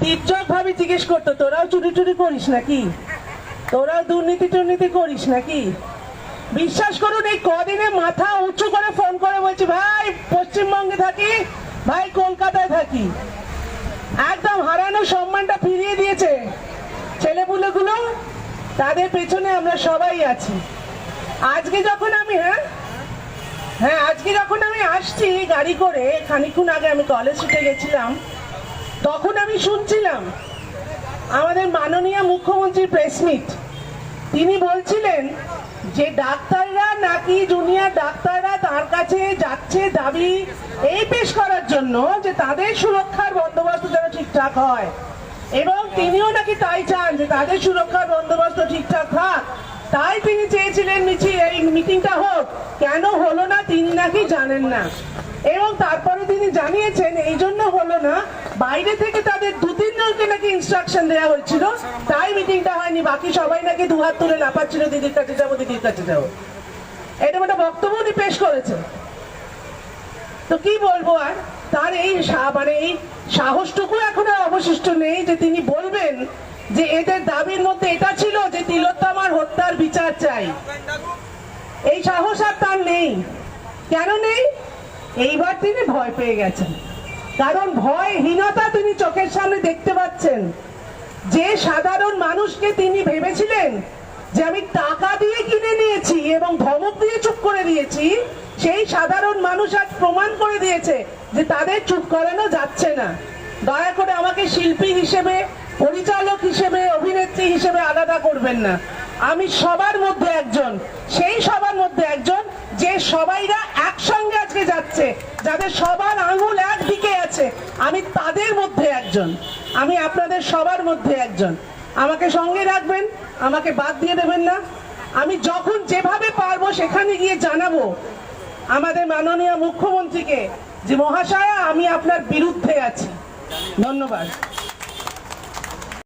তীর্যক ভাবে জিজ্ঞেস করতো, তোরাও চুরি টুরি করিস নাকি? তোরাও দুর্নীতি টুর্নীতি করিস নাকি? বিশ্বাস করুন, এই কদিনে মাথা উঁচু করে ফোন করে বলছি, ভাই, পশ্চিমবঙ্গে থাকি, ভাই, কলকাতায় থাকি। একদম হারানো সম্মানটা ফিরিয়ে দিয়েছে ছেলেপুলেগুলো, তাদের পেছনে আমরা সবাই আছি। আজকে যখন আমি হ্যাঁ? হ্যাঁ আজকে যখন আমি আসছি গাড়ি করে খানিক্ষণ আগে আমি কলেজ স্ট্রিটে গেছিলাম তখন আমি শুনছিলাম, আমাদের মাননীয় মুখ্যমন্ত্রীর প্রেসমিট তিনি বলছিলেন যে ডাক্তাররা নাকি জুনিয়র ডাক্তাররা তার কাছে যাচ্ছে দাবি এই পেশ করার জন্য যে তাদের সুরক্ষার বন্দোবস্ত যেন ঠিকঠাক হয়। এবং তিনিও নাকি তাই চান যে তাদের সুরক্ষার বন্দোবস্ত ঠিকঠাক থাক। তাই তিনি চেয়েছিলেন মিছিল এই মিটিংটা হোক। কেন হলো না তিনি নাকি জানেন না। এবং তারপরে তিনি জানিয়েছেন, এই জন্য হলো না, বাইরে থেকে তাদের দু তিন জনকে নাকি ইনস্ট্রাকশন দেওয়া হয়েছিল। তাই মিটিংটা হয়নি, বাকি সবাই নাকি দুহাত তুলে লাফাচ্ছিল দিদির কাছে যাব, দিদির কাছে যাব। এটা একটা বক্তব্য উনি পেশ করেছে তো কি বলব আর? তার এই মানে এই সাহসটুকু এখন অবশিষ্ট নেই যে তিনি বলবেন যে এদের দাবির মধ্যে এটা ছিল যে তিলোত্তমার হত্যার বিচার চাই। এই সাহস আর তার নেই। কেন নেই? এইবার তিনি ভয় পেয়ে গেছেন। কারণ ভয়হীনতা তিনি চোখের সামনে দেখতে পাচ্ছেন। যে সাধারণ মানুষকে তিনি ভেবেছিলেন যে আমি টাকা দিয়ে কিনে নিয়েছি এবং ধমক দিয়ে চুপ করে দিয়েছি, সেই সাধারণ মানুষ আজ প্রমাণ করে দিয়েছে যে তাদের চুপ করানো যাচ্ছে না। দয়া করে আমাকে শিল্পী হিসেবে, পরিচালক হিসেবে, অভিনেত্রী হিসেবে আলাদা করবেন না। আমি সবার মধ্যে একজন, সেই সবার মধ্যে একজন যে সবাইরা যাচ্ছে, যাদের সবার আঙুল একদিকে আছে, আমি তাদের মধ্যে একজন। আমি আপনাদের সবার মধ্যে একজন। আমাকে সঙ্গে রাখবেন, আমাকে বাদ দিয়ে দেবেন না। আমি যখন যেভাবে পারব সেখানে গিয়ে জানাব আমাদের মাননীয় মুখ্যমন্ত্রীকে যে মহাশয়া, আমি আপনার বিরুদ্ধে আছি। ধন্যবাদ।